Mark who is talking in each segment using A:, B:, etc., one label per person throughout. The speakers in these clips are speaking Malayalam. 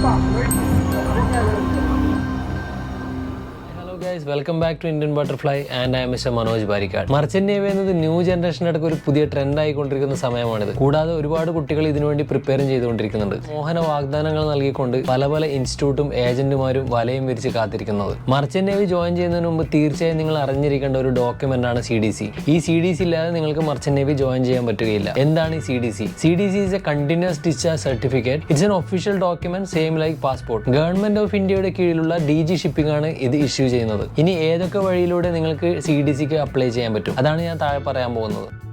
A: 吧，回。welcome back to Indian butterfly and I mister Manoj Barikkad merchant navy എന്നത് ന്യൂ ജനറേഷന്റെ അടുക്ക് ഒരു പുതിയ ട്രെൻഡ് ആയിക്കൊണ്ടിരിക്കുന്ന സമയമാണിത്. കൂടാതെ ഒരുപാട് കുട്ടികൾ ഇതിനുവേണ്ടി പ്രിപ്പയറും ചെയ്തുകൊണ്ടിരിക്കുന്നുണ്ട്. മോഹന വാഗ്ദാനങ്ങൾ നൽകിക്കൊണ്ട് പല പല ഇൻസ്റ്റിറ്റ്യൂട്ടും ഏജന്റുമാരും വലയും വിരിച്ച് കാത്തിരിക്കുന്നത്. മർച്ചന്റ് നേവി ജോയിൻ ചെയ്യുന്നതിന് മുമ്പ് തീർച്ചയായും നിങ്ങൾ അറിഞ്ഞിരിക്കേണ്ട ഒരു ഡോക്യുമെന്റ് ആണ് സി ഡി സി ഈ സി ഡി സി ഇല്ലാതെ നിങ്ങൾക്ക് മർച്ചന്റ് നേവി ജോയിൻ ചെയ്യാൻ പറ്റുകയില്ല. എന്താണ് ഈ C D C C D C is a continuous discharge certificate it's an official document same like passport government of ഇന്ത്യയുടെ കീഴിലുള്ള ഡി ജി ഷിപ്പിംഗ് ആണ് ഇത് ഇഷ്യൂ ചെയ്യുന്നത്. ഇനി ഏതൊക്കെ വഴിയിലൂടെ നിങ്ങൾക്ക് സി ഡി സിക്ക് അപ്ലൈ ചെയ്യാൻ പറ്റും? അതാണ് ഞാൻ താഴെ പറയാൻ പോകുന്നത്.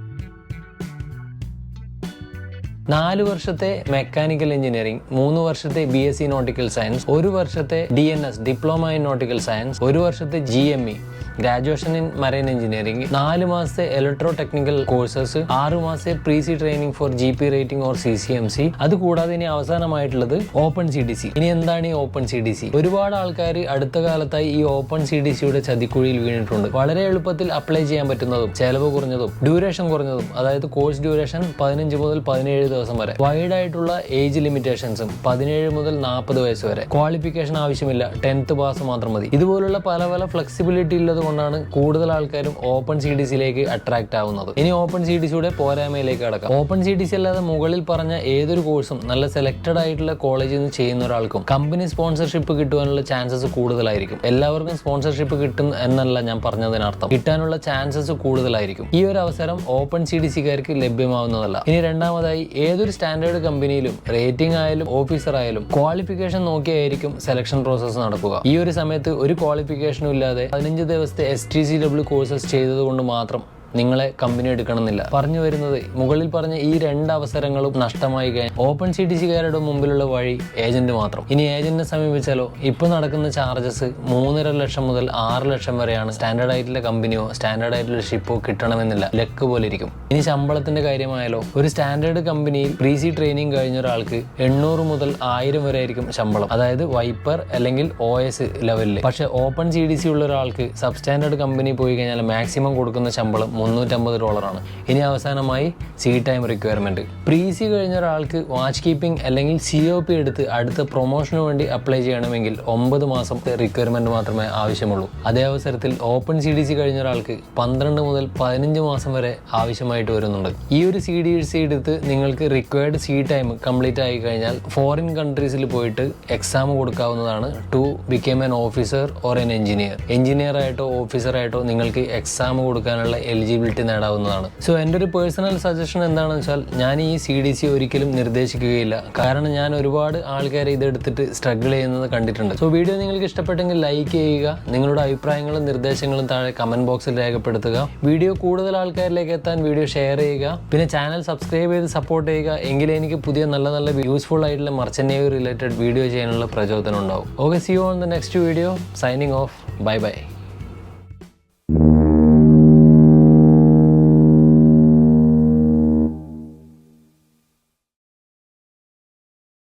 A: നാല് വർഷത്തെ മെക്കാനിക്കൽ എഞ്ചിനീയറിംഗ് മൂന്ന് വർഷത്തെ B S C nautical science ഒരു വർഷത്തെ D N S diploma in nautical science ഒരു വർഷത്തെ G M E graduation in marine engineering നാല് മാസത്തെ ഇലക്ട്രോ ടെക്നിക്കൽ കോഴ്സസ് ആറ് മാസത്തെ pre sea training for G P rating or C C M C അത് കൂടാതെ ഇനി അവസാനമായിട്ടുള്ളത് ഓപ്പൺ സി ഡി സി ഇനി എന്താണ് ഈ ഓപ്പൺ സി ഡി സി ഒരുപാട് ആൾക്കാർ അടുത്ത കാലത്തായി ഈ ഓപ്പൺ സി ഡി സിയുടെ ചതിക്കുഴിയിൽ വീണിട്ടുണ്ട്. വളരെ എളുപ്പത്തിൽ അപ്ലൈ ചെയ്യാൻ പറ്റുന്നതും ചെലവ് കുറഞ്ഞതും ഡ്യൂറേഷൻ കുറഞ്ഞതും അതായത് കോഴ്സ് ഡ്യൂറേഷൻ പതിനഞ്ച് മുതൽ പതിനേഴ് ദിവസം വരെ. വൈഡ് ആയിട്ടുള്ള ഏജ് ലിമിറ്റേഷൻസും പതിനേഴ് മുതൽ നാൽപ്പത് വയസ്സ് വരെ. ക്വാളിഫിക്കേഷൻ ആവശ്യമില്ല. ടെൻത്ത് പാസ് മാത്രം മതി. ഇതുപോലുള്ള പല പല ഫ്ലെക്സിബിലിറ്റി ഉള്ളത് കൊണ്ടാണ് കൂടുതൽ ആൾക്കാരും ഓപ്പൺ സി ഡി സിയിലേക്ക് അട്രാക്ട് ആവുന്നത്. ഇനി ഓപ്പൺ സി ഡി സിയുടെ പോരായ്മയിലേക്ക് കടക്കാം. ഓപ്പൺ സി ഡി സി അല്ലാതെ മുകളിൽ പറഞ്ഞ ഏതൊരു കോഴ്സും നല്ല സെലക്റ്റഡ് ആയിട്ടുള്ള കോളേജിൽ നിന്ന് ചെയ്യുന്ന ഒരാൾക്കും കമ്പനി സ്പോൺസർഷിപ്പ് കിട്ടുവാനുള്ള ചാൻസസ് കൂടുതലായിരിക്കും. എല്ലാവർക്കും സ്പോൺസർഷിപ്പ് കിട്ടും എന്നല്ല ഞാൻ പറഞ്ഞതിനർത്ഥം. കിട്ടാനുള്ള ചാൻസസ് കൂടുതലായിരിക്കും. ഈ ഒരു അവസരം ഓപ്പൺ സി ഡി സിക്കാർക്ക് ലഭ്യമാവുന്നതല്ല. ഇനി രണ്ടാമതായി ഏതൊരു സ്റ്റാൻഡേർഡ് കമ്പനിയിലും റേറ്റിംഗ് ആയാലും ഓഫീസർ ആയാലും ക്വാളിഫിക്കേഷൻ നോക്കിയായിരിക്കും സെലക്ഷൻ പ്രോസസ്സ് നടക്കുക. ഈ ഒരു സമയത്ത് ഒരു ക്വാളിഫിക്കേഷനും ഇല്ലാതെ പതിനഞ്ച് ദിവസത്തെ S T C W courses ചെയ്തത് കൊണ്ട് മാത്രം നിങ്ങളെ കമ്പനി എടുക്കണമെന്നില്ല. പറഞ്ഞു വരുന്നത് മുകളിൽ പറഞ്ഞ ഈ രണ്ട് അവസരങ്ങളും നഷ്ടമായി കഴിഞ്ഞാൽ ഓപ്പൺ സി ടി സിക്കാരുടെ മുമ്പിലുള്ള വഴി ഏജന്റ് മാത്രം. ഇനി ഏജന്റിനെ സമീപിച്ചാലോ? ഇപ്പൊ നടക്കുന്ന ചാർജസ് മൂന്നര ലക്ഷം മുതൽ ആറ് ലക്ഷം വരെയാണ് സ്റ്റാൻഡേർഡ് ആയിട്ടുള്ള കമ്പനിയോ സ്റ്റാൻഡേർഡ് ആയിട്ടുള്ള ഷിപ്പോ കിട്ടണമെന്നില്ല. ലക്ക് പോലെ ഇരിക്കും. ഇനി ശമ്പളത്തിന്റെ കാര്യമായാലോ? ഒരു സ്റ്റാൻഡേർഡ് കമ്പനിയിൽ പ്രീ സി ട്രെയിനിങ് കഴിഞ്ഞ ഒരാൾക്ക് എണ്ണൂറ് മുതൽ ആയിരം വരെ ആയിരിക്കും ശമ്പളം. അതായത് വൈപ്പർ അല്ലെങ്കിൽ ഒ എസ് ലെവലിൽ പക്ഷെ ഓപ്പൺ സി ഡി സി ഉള്ള ഒരാൾക്ക് സബ് സ്റ്റാൻഡേർഡ് കമ്പനി പോയി കഴിഞ്ഞാൽ മാക്സിമം കൊടുക്കുന്ന ശമ്പളം മുന്നൂറ്റമ്പത് ഡോളറാണ്. ഇനി അവസാനമായി sea time requirement pre sea കഴിഞ്ഞ ഒരാൾക്ക് വാച്ച് കീപ്പിംഗ് അല്ലെങ്കിൽ സി ഒ പി എടുത്ത് അടുത്ത പ്രൊമോഷന് വേണ്ടി അപ്ലൈ ചെയ്യണമെങ്കിൽ ഒമ്പത് മാസത്തെ റിക്വയർമെന്റ് മാത്രമേ ആവശ്യമുള്ളൂ. അതേ അവസരത്തിൽ ഓപ്പൺ സി ഡി സി കഴിഞ്ഞ ഒരാൾക്ക് പന്ത്രണ്ട് മുതൽ പതിനഞ്ച് മാസം വരെ ആവശ്യമായിട്ട് വരുന്നുണ്ട്. ഈ ഒരു സി ഡി സി എടുത്ത് നിങ്ങൾക്ക് റിക്വയർഡ് സി ടൈം കംപ്ലീറ്റ് ആയി കഴിഞ്ഞാൽ ഫോറിൻ കൺട്രീസിൽ പോയിട്ട് എക്സാം കൊടുക്കാവുന്നതാണ് to become an officer or an engineer engineer ആയിട്ടോ ഓഫീസർ ആയിട്ടോ നിങ്ങൾക്ക് എക്സാം കൊടുക്കാനുള്ള എലിജിബിലിറ്റി നേടാവുന്നതാണ്. സോ എന്റെ ഒരു പേഴ്സണൽ സജഷൻ എന്താണെന്ന് വെച്ചാൽ ഞാൻ ഈ സി ഡി സി ഒരിക്കലും നിർദ്ദേശിക്കുകയില്ല. കാരണം ഞാൻ ഒരുപാട് ആൾക്കാരെ ഇതെടുത്തിട്ട് സ്ട്രഗിൾ ചെയ്യുന്നത് കണ്ടിട്ടുണ്ട്. സോ വീഡിയോ നിങ്ങൾക്ക് ഇഷ്ടപ്പെട്ടെങ്കിൽ ലൈക്ക് ചെയ്യുക നിങ്ങളുടെ അഭിപ്രായങ്ങളും നിർദ്ദേശങ്ങളും താഴെ കമന്റ് ബോക്സിൽ രേഖപ്പെടുത്തുക. വീഡിയോ കൂടുതൽ ആൾക്കാരിലേക്ക് എത്താൻ വീഡിയോ ഷെയർ ചെയ്യുക. പിന്നെ ചാനൽ സബ്സ്ക്രൈബ് ചെയ്ത് സപ്പോർട്ട് ചെയ്യുക. എങ്കിലേ എനിക്ക് പുതിയ നല്ല നല്ല യൂസ്ഫുൾ ആയിട്ടുള്ള മർച്ചന്റ് നേവി റിലേറ്റഡ് വീഡിയോ ചെയ്യാനുള്ള പ്രചോദനം ഉണ്ടാവും. Okay see you on the next video signing off bye bye